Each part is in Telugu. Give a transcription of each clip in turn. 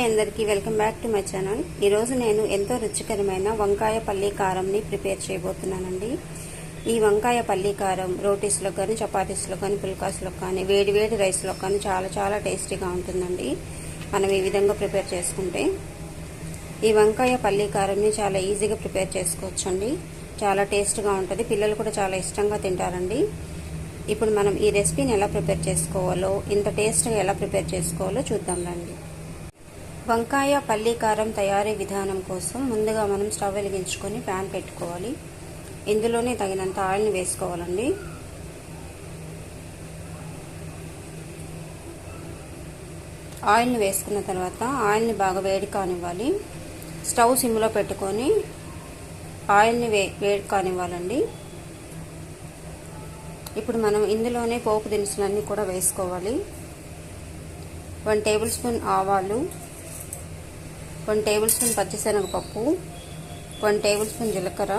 హాయ్ అందరికీ welcome back to my channel. ఈరోజు నేను ఎంతో రుచికరమైన వంకాయ పల్లీ కారంని ప్రిపేర్ చేయబోతున్నానండి. ఈ వంకాయ పల్లీ కారం రోటీస్లో కానీ చపాతీస్లో కానీ పుల్కాస్లో కానీ వేడి వేడి రైస్లో కానీ చాలా చాలా టేస్టీగా ఉంటుందండి. మనం ఈ విధంగా ప్రిపేర్ చేసుకుంటే ఈ వంకాయ పల్లీ కారంని చాలా ఈజీగా ప్రిపేర్ చేసుకోవచ్చండి. చాలా టేస్ట్గా ఉంటుంది. పిల్లలు కూడా చాలా ఇష్టంగా తింటారండి. ఇప్పుడు మనం ఈ రెసిపీని ఎలా ప్రిపేర్ చేసుకోవాలో ఇంత టేస్ట్గా ఎలా ప్రిపేర్ చేసుకోవాలో చూద్దాం రండి. వంకాయ పల్లి కారం తయారీ విధానం కోసం ముందుగా మనం స్టవ్ వెలిగించుకొని ప్యాన్ పెట్టుకోవాలి. ఇందులోనే తగినంత ఆయిల్ని వేసుకోవాలండి. ఆయిల్ని వేసుకున్న తర్వాత ఆయిల్ని బాగా వేడి కానివ్వాలి. స్టవ్ సిమ్లో పెట్టుకొని ఆయిల్ని వే వేడి కానివ్వాలండి. ఇప్పుడు మనం ఇందులోనే పోపు దినుసులన్నీ కూడా వేసుకోవాలి. వన్ టేబుల్ స్పూన్ ఆవాలు వన్ టేబుల్ స్పూన్ పచ్చిశనగపప్పు వన్ టేబుల్ స్పూన్ జీలకర్ర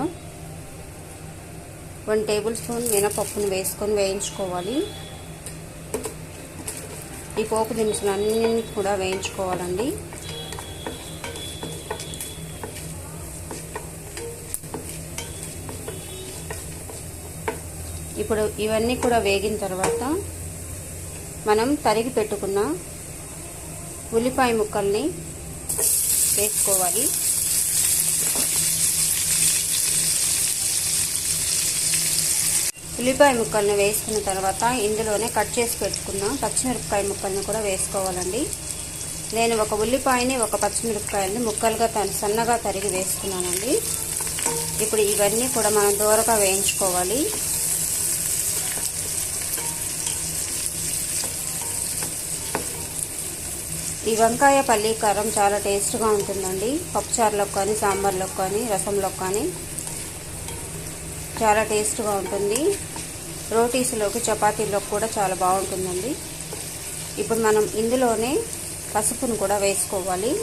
వన్ టేబుల్ స్పూన్ మినపప్పును వేసుకొని వేయించుకోవాలి. ఈ పోపు దినుసులు అన్నింటినీ కూడా వేయించుకోవాలండి. ఇప్పుడు ఇవన్నీ కూడా వేగిన తర్వాత మనం తరిగి పెట్టుకున్న ఉల్లిపాయ ముక్కల్ని వేసుకోవాలి. ఉల్లిపాయ ముక్కల్ని వేసుకున్న తర్వాత ఇందులోనే కట్ చేసి పెట్టుకున్న. పచ్చిమిరపకాయ ముక్కల్ని కూడా వేసుకోవాలండి. నేను ఒక ఉల్లిపాయని ఒక పచ్చిమిరపకాయలని ముక్కలుగా సన్నగా తరిగి వేసుకున్నానండి. ఇప్పుడు ఇవన్నీ కూడా మనం దూరగా వేయించుకోవాలి. ఈ వంకాయ పల్లీ కారం చాలా టేస్ట్గా ఉంటుందండి. పప్పుచారులకు కానీ సాంబార్లోకి కానీ రసంలోకి కానీ చాలా టేస్ట్గా ఉంటుంది. రోటీస్లోకి చపాతీలోకి కూడా చాలా బాగుంటుందండి. ఇప్పుడు మనం ఇందులోనే పసుపును కూడా వేసుకోవాలి.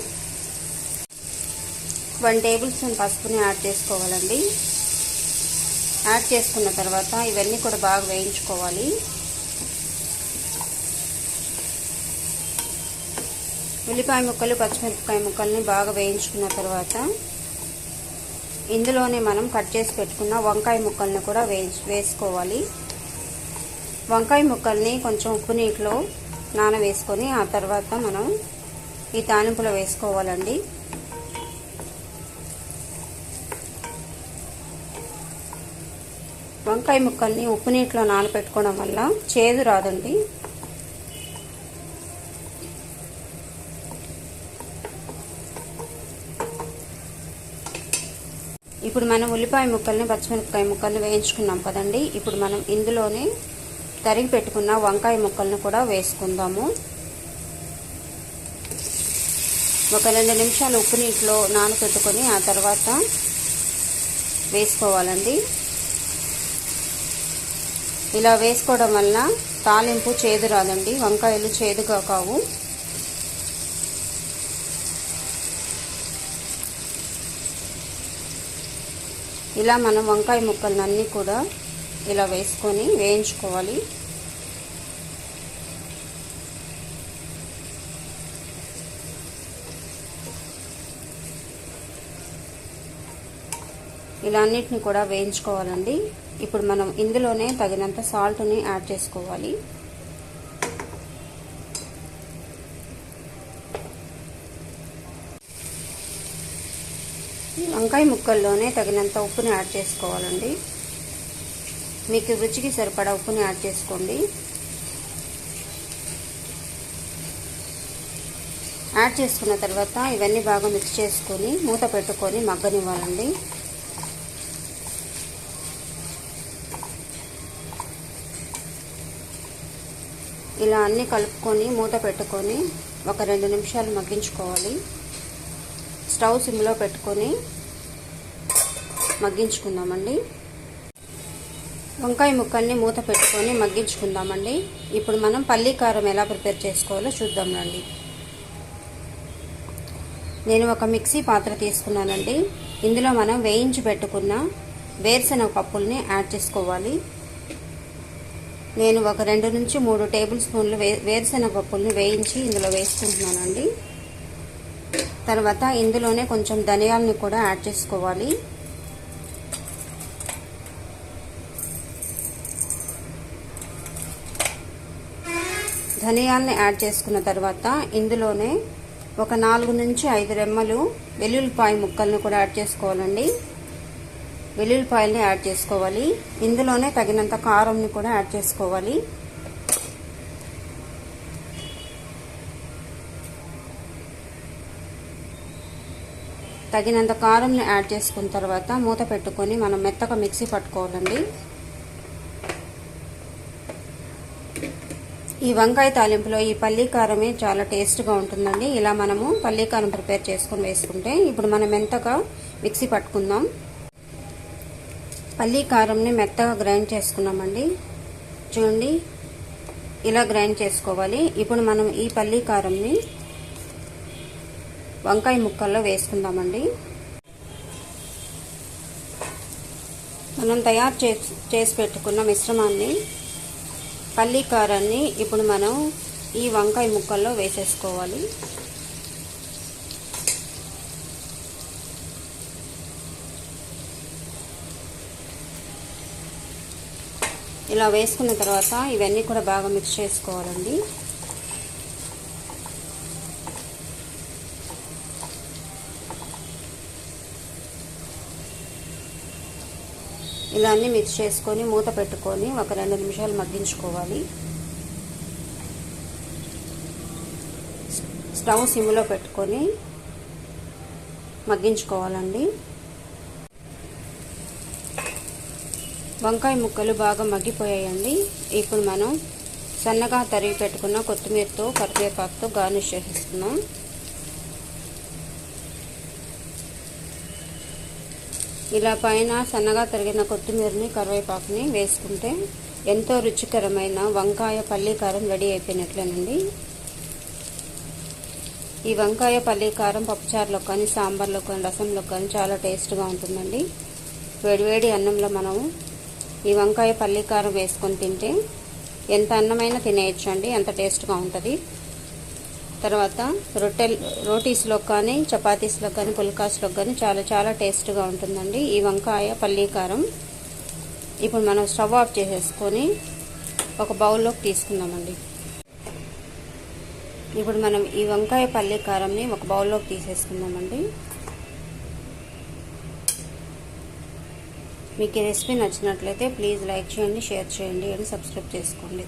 వన్ టేబుల్ స్పూన్ పసుపుని యాడ్ చేసుకోవాలండి. యాడ్ చేసుకున్న తర్వాత ఇవన్నీ కూడా బాగా వేయించుకోవాలి. ఉల్లిపాయ ముక్కలు పచ్చిమిరపకాయ ముక్కల్ని బాగా వేయించుకున్న తర్వాత ఇందులోనే మనం కట్ చేసి పెట్టుకున్న వంకాయ ముక్కల్ని కూడా వేసుకోవాలి. వంకాయ ముక్కల్ని కొంచెం ఉప్పు నీటిలో నానవేసుకొని ఆ తర్వాత మనం ఈ తాలింపులో వేసుకోవాలండి. వంకాయ ముక్కల్ని ఉప్పు నీటిలో నానబెట్టుకోవడం వల్ల చేదు రాదండి. ఇప్పుడు మనం ఉల్లిపాయ ముక్కల్ని పచ్చిమిరపకాయ ముక్కల్ని వేయించుకున్నాం కదండి. ఇప్పుడు మనం ఇందులోనే తరిగి పెట్టుకున్న వంకాయ ముక్కలను కూడా వేసుకుందాము. ఒక రెండు నిమిషాలు ఉప్పు నీటిలో నానబెట్టుకొని ఆ తర్వాత వేసుకోవాలండి. ఇలా వేసుకోవడం వల్ల తాలింపు చేదు రాదండి. వంకాయలు చేదుగా కావు. ఇలా మనం వంకాయ ముక్కలన్నీ అన్నీ కూడా ఇలా వేసుకొని వేయించుకోవాలి. ఇలా అన్నిటిని కూడా వేయించుకోవాలండి. ఇప్పుడు మనం ఇందులోనే తగినంత సాల్ట్ని యాడ్ చేసుకోవాలి. వంకాయ ముక్కల్లోనే తగినంత ఉప్పుని యాడ్ చేసుకోవాలండి. మీకు రుచికి సరిపడా ఉప్పుని యాడ్ చేసుకోండి. యాడ్ చేసుకున్న తర్వాత ఇవన్నీ బాగా మిక్స్ చేసుకొని మూత పెట్టుకొని మగ్గనివ్వాలండి. ఇలా అన్నీ కలుపుకొని మూత పెట్టుకొని ఒక రెండు నిమిషాలు మగ్గించుకోవాలి. స్టవ్ సిమ్లో పెట్టుకొని మగ్గించుకుందామండి. వంకాయ ముక్కల్ని మూత పెట్టుకొని మగ్గించుకుందామండి. ఇప్పుడు మనం పల్లీ కారం ఎలా ప్రిపేర్ చేసుకోవాలో చూద్దాం రండి. నేను ఒక మిక్సీ పాత్ర తీసుకున్నానండి. ఇందులో మనం వేయించి పెట్టుకున్న వేరుశనగ పప్పుల్ని యాడ్ చేసుకోవాలి. నేను ఒక రెండు నుంచి మూడు టేబుల్ స్పూన్లు వే వేరుశనగ పప్పుల్ని వేయించి ఇందులో వేసుకుంటున్నానండి. తర్వాత ఇందులోనే కొంచెం ధనియాలని కూడా యాడ్ చేసుకోవాలి. ధనియాలని యాడ్ చేసుకున్న తర్వాత ఇందులోనే ఒక నాలుగు నుంచి ఐదు రెమ్మలు వెల్లుల్లిపాయ ముక్కలను కూడా యాడ్ చేసుకోవాలండి. వెల్లుల్లిపాయల్ని యాడ్ చేసుకోవాలి. ఇందులోనే తగినంత కారంని కూడా యాడ్ చేసుకోవాలి. తగినంత కారంని యాడ్ చేసుకున్న తర్వాత మూత పెట్టుకొని మనం మెత్తగా మిక్సీ పట్టుకోవాలండి. ఈ వంకాయ తాలింపులో ఈ పల్లీ కారమే చాలా టేస్ట్గా ఉంటుందండి. ఇలా మనము పల్లీ కారం ప్రిపేర్ చేసుకొని వేసుకుంటే ఇప్పుడు మనం మెత్తగా మిక్సీ పట్టుకుందాం. పల్లీ కారంని మెత్తగా గ్రైండ్ చేసుకున్నామండి. చూడండి ఇలా గ్రైండ్ చేసుకోవాలి. ఇప్పుడు మనం ఈ పల్లీ కారంని వంకాయ ముక్కల్లో వేసుకుందామండి. మనం తయారు చేసి పెట్టుకున్న మిశ్రమాన్ని పల్లీ కారాన్ని ఇప్పుడు మనం ఈ వంకాయ ముక్కల్లో వేసేసుకోవాలి. ఇలా వేసుకున్న తర్వాత ఇవన్నీ కూడా బాగా మిక్స్ చేసుకోవాలండి. ఇలా అన్ని మిక్స్ చేసుకొని మూత పెట్టుకొని ఒక రెండు నిమిషాలు మగ్గించుకోవాలి. స్టవ్ సిమ్లో పెట్టుకొని మగ్గించుకోవాలండి. వంకాయ ముక్కలు బాగా మగ్గిపోయాయండి. ఇప్పుడు మనం సన్నగా తరిగి పెట్టుకున్న కొత్తిమీరతో కరివేపాకుతో గార్నిష్ చేసేస్తున్నాం. ఇలా పైన సన్నగా తరిగిన కొత్తిమీరని కరివేపాకుని వేసుకుంటే ఎంతో రుచికరమైన వంకాయ పల్లీకారం రెడీ అయిపోయినట్లేనండి. ఈ వంకాయ పల్లీకారం పప్పుచారులో కానీ సాంబార్లో కానీ రసంలో కానీ చాలా టేస్ట్గా ఉంటుందండి. వేడివేడి అన్నంలో మనము ఈ వంకాయ పల్లీకారం వేసుకొని తింటే ఎంత అన్నమైనా తినేయచ్చు అండి ఎంత టేస్ట్గా ఉంటుంది. తర్వాత రొట్టె రోటీస్లో కానీ చపాతీస్లో కానీ పుల్కాస్లో కానీ చాలా చాలా టేస్ట్గా ఉంటుందండి. ఈ వంకాయ పల్లీకారం ఇప్పుడు మనం స్టవ్ ఆఫ్ చేసేసుకొని ఒక బౌల్లోకి తీసుకుందామండి. ఇప్పుడు మనం ఈ వంకాయ పల్లీకారంని ఒక బౌల్లోకి తీసేసుకుందామండి. మీకు ఈ రెసిపీ నచ్చినట్లయితే ప్లీజ్ లైక్ చేయండి షేర్ చేయండి అండ్ సబ్స్క్రైబ్ చేసుకోండి.